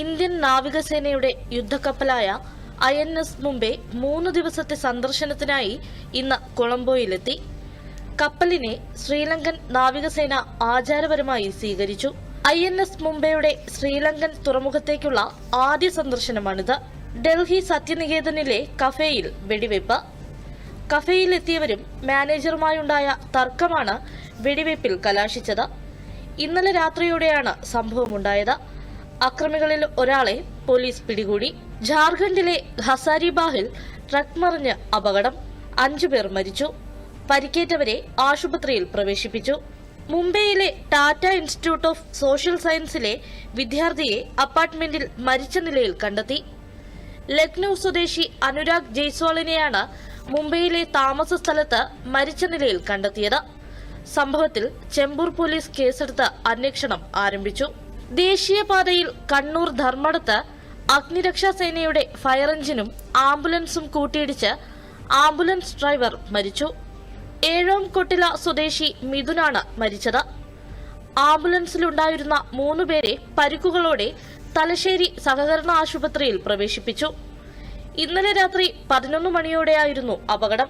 Indian നാവികസേനയുടെ യുദ്ധക്കപ്പലായ I N S Mumbai മൂന്ന് ദിവസത്തെ സന്ദർശനത്തിനായി ഇന്ന് കൊളംബോയിലെത്തി. കപ്പലിനെ ശ്രീലങ്കൻ നാവികസേന ആചാരപരമായി സ്വീകരിച്ചു. ഐ എൻ എസ് മുംബൈയുടെ ശ്രീലങ്കൻ തുറമുഖത്തേക്കുള്ള ആദ്യ സന്ദർശനമാണിത്. ഡൽഹി സത്യനികേതനിലെ കഫേയിൽ വെടിവെപ്പ്. കഫേയിലെത്തിയവരും മാനേജറുമായുണ്ടായ തർക്കമാണ് വെടിവെപ്പിൽ കലാശിച്ചത്. ഇന്നലെ രാത്രിയോടെയാണ് സംഭവമുണ്ടായത്. അക്രമികളിൽ ഒരാളെ പോലീസ് പിടികൂടി. ജാർഖണ്ഡിലെ ഹസാരിബാഹിൽ ട്രക്ക് മറിഞ്ഞ് അപകടം. അഞ്ചുപേർ മരിച്ചു. പരിക്കേറ്റവരെ ആശുപത്രിയിൽ പ്രവേശിപ്പിച്ചു. മുംബൈയിലെ ടാറ്റ ഇൻസ്റ്റിറ്റ്യൂട്ട് ഓഫ് സോഷ്യൽ സയൻസിലെ വിദ്യാർത്ഥിയെ അപ്പാർട്ട്മെന്റിൽ മരിച്ച നിലയിൽ കണ്ടെത്തി. ലക്നൌ സ്വദേശി അനുരാഗ് ജയ്സ്വാളിനെയാണ് മുംബൈയിലെ താമസ സ്ഥലത്ത് മരിച്ച നിലയിൽ കണ്ടെത്തിയത്. സംഭവത്തിൽ ചെമ്പൂർ പോലീസ് കേസെടുത്ത് അന്വേഷണം ആരംഭിച്ചു. ദേശീയപാതയിൽ കണ്ണൂർ ധർമ്മടത്ത് അഗ്നിരക്ഷാ സേനയുടെ ഫയർ എഞ്ചിനും ആംബുലൻസും കൂട്ടിയിടിച്ച് ആംബുലൻസ് ഡ്രൈവർ മരിച്ചു. ഏഴാം കൊട്ടില സ്വദേശി മിഥുനാണ് മരിച്ചത്. ആംബുലൻസിലുണ്ടായിരുന്ന മൂന്നുപേരെ പരിക്കുകളോടെ തലശ്ശേരി സഹകരണ ആശുപത്രിയിൽ പ്രവേശിപ്പിച്ചു. ഇന്നലെ രാത്രി പതിനൊന്ന് മണിയോടെയായിരുന്നു അപകടം.